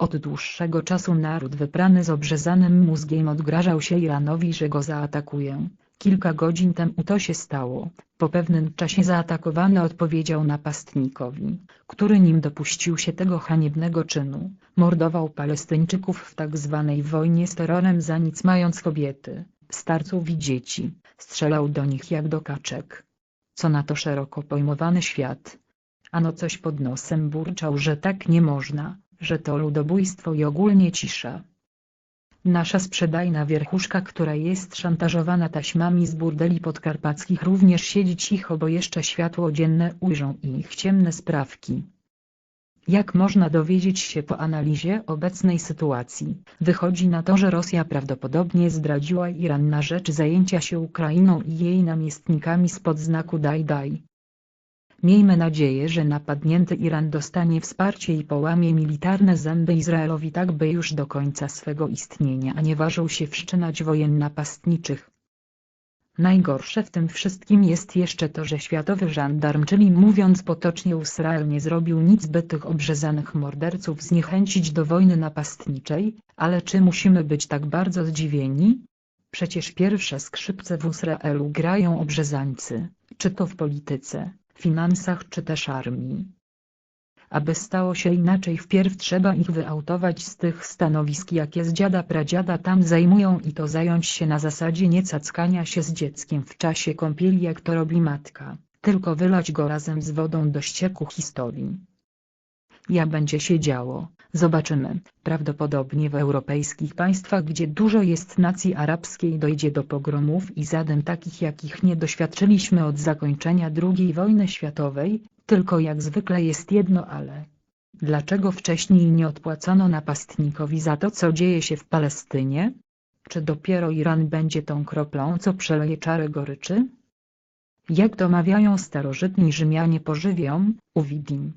Od dłuższego czasu naród wyprany z obrzezanym mózgiem odgrażał się Iranowi, że go zaatakuje. Kilka godzin temu to się stało. Po pewnym czasie zaatakowany odpowiedział napastnikowi, który nim dopuścił się tego haniebnego czynu, mordował Palestyńczyków w tak zwanej wojnie z terrorem za nic mając kobiety, starców i dzieci, strzelał do nich jak do kaczek. Co na to szeroko pojmowany świat? Ano coś pod nosem burczał, że tak nie można, że to ludobójstwo i ogólnie cisza. Nasza sprzedajna wierchuszka, która jest szantażowana taśmami z burdeli podkarpackich również siedzi cicho, bo jeszcze światło dzienne ujrzą ich ciemne sprawki. Jak można dowiedzieć się po analizie obecnej sytuacji, wychodzi na to, że Rosja prawdopodobnie zdradziła Iran na rzecz zajęcia się Ukrainą i jej namiestnikami spod znaku daj daj. Miejmy nadzieję, że napadnięty Iran dostanie wsparcie i połamie militarne zęby Izraelowi tak by już do końca swego istnienia nie ważył się wszczynać wojen napastniczych. Najgorsze w tym wszystkim jest jeszcze to, że światowy żandarm, czyli mówiąc potocznie Israel nie zrobił nic by tych obrzezanych morderców zniechęcić do wojny napastniczej, ale czy musimy być tak bardzo zdziwieni? Przecież pierwsze skrzypce w Izraelu grają obrzezańcy, czy to w polityce, finansach czy też armii. Aby stało się inaczej wpierw trzeba ich wyautować z tych stanowisk jakie z dziada pradziada tam zajmują i to zająć się na zasadzie nie cackania się z dzieckiem w czasie kąpieli jak to robi matka, tylko wylać go razem z wodą do ścieku historii. Ja będzie się działo, zobaczymy, prawdopodobnie w europejskich państwach gdzie dużo jest nacji arabskiej dojdzie do pogromów i zadań takich jakich nie doświadczyliśmy od zakończenia II wojny światowej, tylko jak zwykle jest jedno ale. Dlaczego wcześniej nie odpłacono napastnikowi za to co dzieje się w Palestynie? Czy dopiero Iran będzie tą kroplą co przeleje czarę goryczy? Jak to mawiają starożytni Rzymianie pożywią, uwidim,